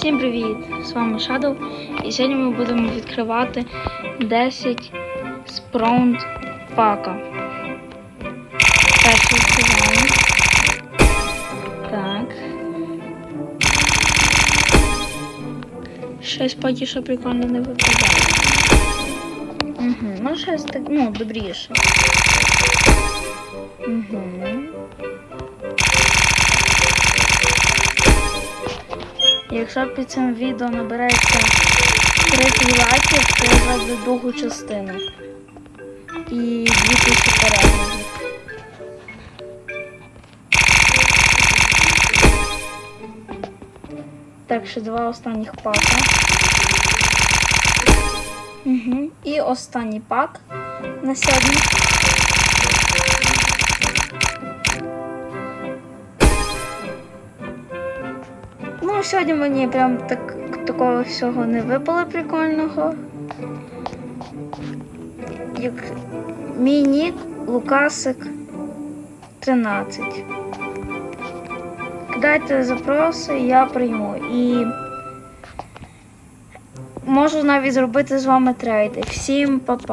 Всім привіт! З вами Shadow. І сьогодні ми будемо відкривати 10 спраунд пака. Перший відкриваємо. Так. Щось поки що прикольно не виглядає. Угу. Ну, щось так, ну, добріше. Угу. Якщо під цим відео набереться 30 лайків, то я зроблю другу частину. І 2000 переглядів. Так, ще два останніх пака. Угу. І останній пак на сьогодні. Ну, сьогодні мені прям так, такого всього не випало прикольного. Як мій нік Лукасик 13. Кидайте запроси, я прийму. І можу навіть зробити з вами трейди. Всім па-па.